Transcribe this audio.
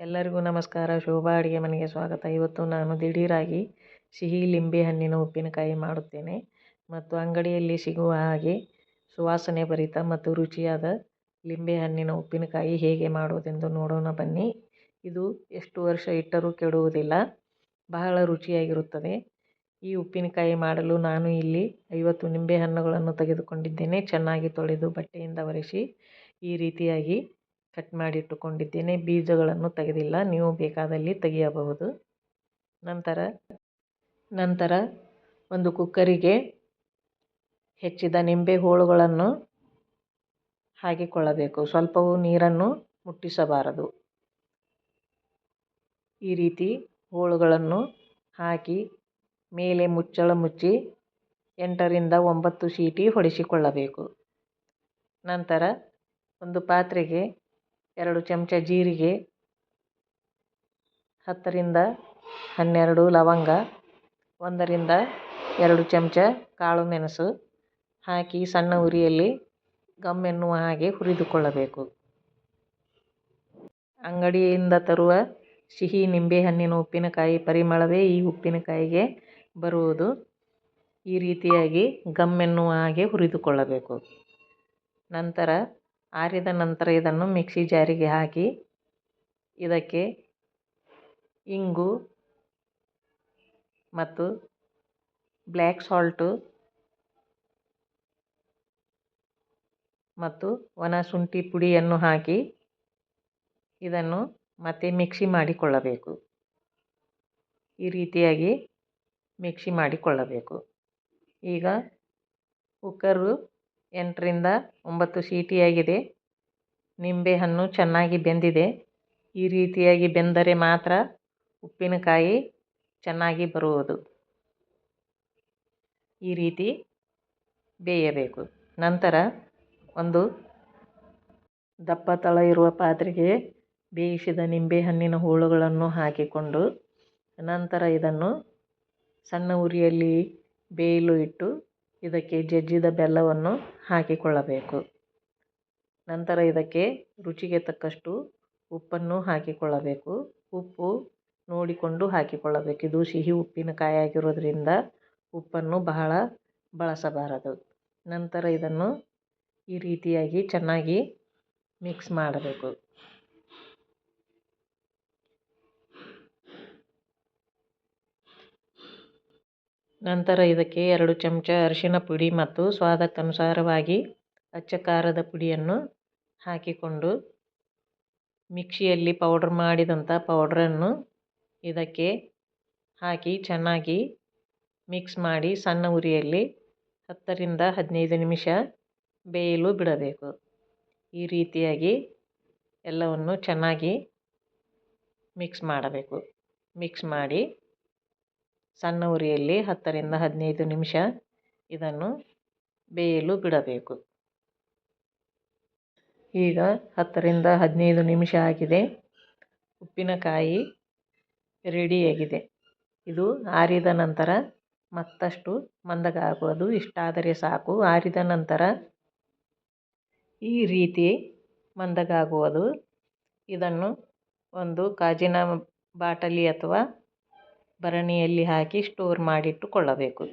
ಎಲ್ಲರಿಗೂ ನಮಸ್ಕಾರ. ಶೋಭಾ ಅಡುಗೆ ಮನೆಗೆ ಸ್ವಾಗತ. ಇವತ್ತು ನಾನು ದಿಢೀರಾಗಿ ಸಿಹಿ ಲಿಂಬೆಹಣ್ಣಿನ ಉಪ್ಪಿನಕಾಯಿ ಮಾಡುತ್ತೇನೆ ಮತ್ತು ಅಂಗಡಿಯಲ್ಲಿ ಸಿಗುವ ಹಾಗೆ ಸುವಾಸನೆ ಭರಿತ ಮತ್ತು ರುಚಿಯಾದ ಲಿಂಬೆಹಣ್ಣಿನ ಉಪ್ಪಿನಕಾಯಿ ಹೇಗೆ ಮಾಡುವುದೆಂದು ನೋಡೋಣ ಬನ್ನಿ. ಇದು ಎಷ್ಟು ವರ್ಷ ಇಟ್ಟರೂ ಕೆಡುವುದಿಲ್ಲ, ಬಹಳ ರುಚಿಯಾಗಿರುತ್ತದೆ. ಈ ಉಪ್ಪಿನಕಾಯಿ ಮಾಡಲು ನಾನು ಇಲ್ಲಿ ಐವತ್ತು ನಿಂಬೆಹಣ್ಣುಗಳನ್ನು ತೆಗೆದುಕೊಂಡಿದ್ದೇನೆ. ಚೆನ್ನಾಗಿ ತೊಳೆದು ಬಟ್ಟೆಯಿಂದ ಒರೆಸಿ ಈ ರೀತಿಯಾಗಿ ಕಟ್ ಮಾಡಿಟ್ಟುಕೊಂಡಿದ್ದೇನೆ ಬೀಜಗಳನ್ನು ತೆಗೆದಿಲ್ಲ. ನೀವು ಬೇಕಾದಲ್ಲಿ ತೆಗೆಯಬಹುದು. ನಂತರ ನಂತರ ಒಂದು ಕುಕ್ಕರಿಗೆ ಹೆಚ್ಚಿದ ನಿಂಬೆ ಹೋಳುಗಳನ್ನು ಹಾಕಿಕೊಳ್ಳಬೇಕು. ಸ್ವಲ್ಪವೂ ನೀರನ್ನು ಮುಟ್ಟಿಸಬಾರದು. ಈ ರೀತಿ ಹೋಳುಗಳನ್ನು ಹಾಕಿ ಮೇಲೆ ಮುಚ್ಚಳ ಮುಚ್ಚಿ ಎಂಟರಿಂದ ಒಂಬತ್ತು ಸೀಟಿ ಹೊಡೆಸಿಕೊಳ್ಳಬೇಕು. ನಂತರ ಒಂದು ಪಾತ್ರೆಗೆ ಎರಡು ಚಮಚ ಜೀರಿಗೆ, ಹತ್ತರಿಂದ ಹನ್ನೆರಡು ಲವಂಗ, ಒಂದರಿಂದ ಎರಡು ಚಮಚ ಕಾಳು ಮೆಣಸು ಹಾಕಿ ಸಣ್ಣ ಉರಿಯಲ್ಲಿ ಗಮ್ ಎನ್ನುವ ಹಾಗೆ ಹುರಿದುಕೊಳ್ಳಬೇಕು. ಅಂಗಡಿಯಿಂದ ತರುವ ಸಿಹಿ ನಿಂಬೆಹಣ್ಣಿನ ಉಪ್ಪಿನಕಾಯಿ ಪರಿಮಳವೇ ಈ ಉಪ್ಪಿನಕಾಯಿಗೆ ಬರುವುದು. ಈ ರೀತಿಯಾಗಿ ಗಮ್ ಎನ್ನುವ ಹಾಗೆ ಹುರಿದುಕೊಳ್ಳಬೇಕು. ನಂತರ ಆರಿದ ನಂತರ ಇದನ್ನು ಮಿಕ್ಸಿ ಜಾರಿಗೆ ಹಾಕಿ ಇದಕ್ಕೆ ಇಂಗು ಮತ್ತು ಬ್ಲ್ಯಾಕ್ ಸಾಲ್ಟು ಮತ್ತು ಒಣ ಶುಂಠಿ ಪುಡಿಯನ್ನು ಹಾಕಿ ಇದನ್ನು ಮತ್ತೆ ಮಿಕ್ಸಿ ಮಾಡಿಕೊಳ್ಳಬೇಕು. ಈ ರೀತಿಯಾಗಿ ಮಿಕ್ಸಿ ಮಾಡಿಕೊಳ್ಳಬೇಕು. ಈಗ ಕುಕ್ಕರು ಎಂಟರಿಂದ ಒಂಬತ್ತು ಸೀಟಿಯಾಗಿದೆ ನಿಂಬೆಹಣ್ಣು ಚೆನ್ನಾಗಿ ಬೆಂದಿದೆ. ಈ ರೀತಿಯಾಗಿ ಬೆಂದರೆ ಮಾತ್ರ ಉಪ್ಪಿನಕಾಯಿ ಚೆನ್ನಾಗಿ ಬರುವುದು. ಈ ರೀತಿ ಬೇಯಬೇಕು. ನಂತರ ಒಂದು ದಪ್ಪ ತಳ ಇರುವ ಪಾತ್ರೆಗೆ ಬೇಯಿಸಿದ ನಿಂಬೆಹಣ್ಣಿನ ಹೋಳುಗಳನ್ನು ಹಾಕಿಕೊಂಡು, ನಂತರ ಇದನ್ನು ಸಣ್ಣ ಉರಿಯಲ್ಲಿ ಬೇಯಲು ಇಟ್ಟು ಇದಕ್ಕೆ ಜಜ್ಜಿದ ಬೆಲ್ಲವನ್ನು ಹಾಕಿಕೊಳ್ಳಬೇಕು. ನಂತರ ಇದಕ್ಕೆ ರುಚಿಗೆ ತಕ್ಕಷ್ಟು ಉಪ್ಪನ್ನು ಹಾಕಿಕೊಳ್ಳಬೇಕು. ಉಪ್ಪು ನೋಡಿಕೊಂಡು ಹಾಕಿಕೊಳ್ಳಬೇಕು. ಇದು ಸಿಹಿ ಉಪ್ಪಿನಕಾಯಿ ಆಗಿರೋದ್ರಿಂದ ಉಪ್ಪನ್ನು ಬಹಳ ಬಳಸಬಾರದು. ನಂತರ ಇದನ್ನು ಈ ರೀತಿಯಾಗಿ ಚೆನ್ನಾಗಿ ಮಿಕ್ಸ್ ಮಾಡಬೇಕು. ನಂತರ ಇದಕ್ಕೆ ಎರಡು ಚಮಚ ಅರಿಶಿನ ಪುಡಿ ಮತ್ತು ಸ್ವಾದಕ್ಕನುಸಾರವಾಗಿ ಅಚ್ಚ ಖಾರದ ಪುಡಿಯನ್ನು ಹಾಕಿಕೊಂಡು ಮಿಕ್ಸಿಯಲ್ಲಿ ಪೌಡ್ರ್ ಮಾಡಿದಂಥ ಪೌಡ್ರನ್ನು ಇದಕ್ಕೆ ಹಾಕಿ ಚೆನ್ನಾಗಿ ಮಿಕ್ಸ್ ಮಾಡಿ ಸಣ್ಣ ಉರಿಯಲ್ಲಿ ಹತ್ತರಿಂದ ಹದಿನೈದು ನಿಮಿಷ ಬೇಯಲು ಬಿಡಬೇಕು. ಈ ರೀತಿಯಾಗಿ ಎಲ್ಲವನ್ನು ಚೆನ್ನಾಗಿ ಮಿಕ್ಸ್ ಮಾಡಬೇಕು. ಮಿಕ್ಸ್ ಮಾಡಿ ಸಣ್ಣ ಉರಿಯಲ್ಲಿ ಹತ್ತರಿಂದ ಹದಿನೈದು ನಿಮಿಷ ಇದನ್ನು ಬೇಯಲು ಬಿಡಬೇಕು. ಈಗ ಹತ್ತರಿಂದ ಹದಿನೈದು ನಿಮಿಷ ಆಗಿದೆ. ಉಪ್ಪಿನಕಾಯಿ ರೆಡಿಯಾಗಿದೆ. ಇದು ಆರಿದ ನಂತರ ಮತ್ತಷ್ಟು ಮಂದಗಾಗುವುದು ಇಷ್ಟಾದರೆ ಸಾಕು. ಆರಿದ ನಂತರ ಈ ರೀತಿ ಮಂದಗಾಗುವುದು ಇದನ್ನು ಒಂದು ಗಾಜಿನ ಬಾಟಲಿ ಅಥವಾ ಭರಣಿಯಲ್ಲಿ ಹಾಕಿ ಸ್ಟೋರ್ ಮಾಡಿಟ್ಟುಕೊಳ್ಳಬೇಕು.